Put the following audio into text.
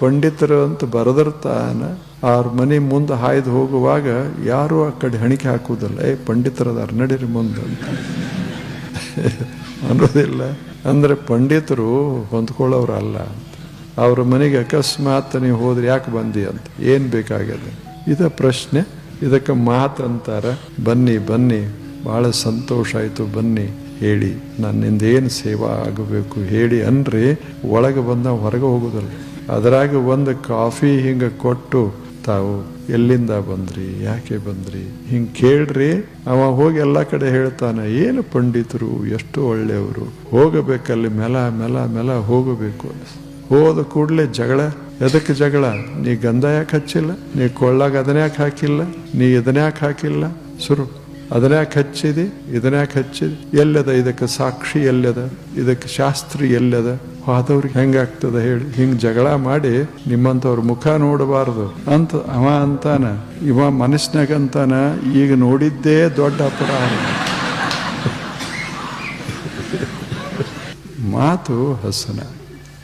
ಪಂಡಿತರು ಅಂತ ಬರೆದಿರ್ತಾನೆ ಅವ್ರ ಮನೆ ಮುಂದೆ ಹಾಯ್ದು ಹೋಗುವಾಗ ಯಾರು ಆ ಕಡೆ ಹಣಿಕೆ ಹಾಕುವುದಿಲ್ಲ. ಏ ಪಂಡಿತರದಾರ ನಡೀರಿ ಮುಂದೆ. ಅಂತ ಅನ್ನೋದಿಲ್ಲ. ಅಂದ್ರೆ ಪಂಡಿತರು ಹೊಂದ್ಕೊಳ್ಳೋರಲ್ಲ ಅಂತ. ಅವ್ರ ಮನೆಗೆ ಅಕಸ್ಮಾತ್ ನೀವು ಹೋದ್ರೆ ಯಾಕೆ ಬಂದಿ ಅಂತ. ಏನು ಬೇಕಾಗ್ಯದ? ಇದ ಪ್ರಶ್ನೆ. ಇದಕ್ಕೆ ಮಾತು ಅಂತಾರೆ. ಬನ್ನಿ ಬನ್ನಿ. ಬಹಳ ಸಂತೋಷ ಆಯ್ತು, ಬನ್ನಿ, ಹೇಳಿ. ನನ್ನಿಂದ ಏನು ಸೇವಾ ಆಗಬೇಕು ಹೇಳಿ ಅನ್ರಿ. ಒಳಗೆ ಬಂದ ಹೊರಗೆ ಹೋಗುದಿಲ್ಲ. ಅದರಾಗ ಒಂದು ಕಾಫಿ ಹಿಂಗ ಕೊಟ್ಟು ತಾವು ಎಲ್ಲಿಂದ ಬಂದ್ರಿ, ಯಾಕೆ ಬಂದ್ರಿ? ಹಿಂಗ್ ಕೇಳ್ರಿ, ಅವ ಹೋಗಿ ಎಲ್ಲ ಕಡೆ ಹೇಳ್ತಾನೆ, ಏನು ಪಂಡಿತರು ಎಷ್ಟು ಒಳ್ಳೆಯವರು, ಹೋಗಬೇಕಲ್ಲಿ ಮೆಲ ಮೆಲ ಮೆಲ ಹೋಗಬೇಕು ಹೋದ ಕೂಡಲೇ ಜಗಳ ಎದಕ್ಕೆ ಜಗಳ? ನೀ ಗಂಧ ಯಾಕೆ ಹಚ್ಚಿಲ್ಲ? ನೀ ಕೊಳ್ಳಾಗ ಅದನ್ಯಾಕೆ ಹಾಕಿಲ್ಲ? ನೀ ಇದನ್ಯಾಕೆ ಹಾಕಿಲ್ಲ? ಸುರು ಅದನ್ಯಾಕೆ ಹಚ್ಚಿದಿ? ಇದನ್ಯಾಕೆ ಹಚ್ಚಿದಿ? ಎಲ್ಲದ ಇದಕ್ಕೆ ಸಾಕ್ಷಿ ಎಲ್ಲದ? ಇದಕ್ಕೆ ಶಾಸ್ತ್ರಿ ಎಲ್ಲದ? ಆದವ್ರಿಗೆ ಹೆಂಗಾಗ್ತದ ಹೇಳಿ. ಹಿಂಗೆ ಜಗಳ ಮಾಡಿ ನಿಮ್ಮಂಥವ್ರ ಮುಖ ನೋಡಬಾರದು ಅಂತ ಅವ ಅಂತಾನ. ಇವ ಮನಸ್ಸಿನಾಗಂತಾನ. ಈಗ ನೋಡಿದ್ದೇ ದೊಡ್ಡ ಅಪರಾಧ. ಮಾತು ಹಸನ.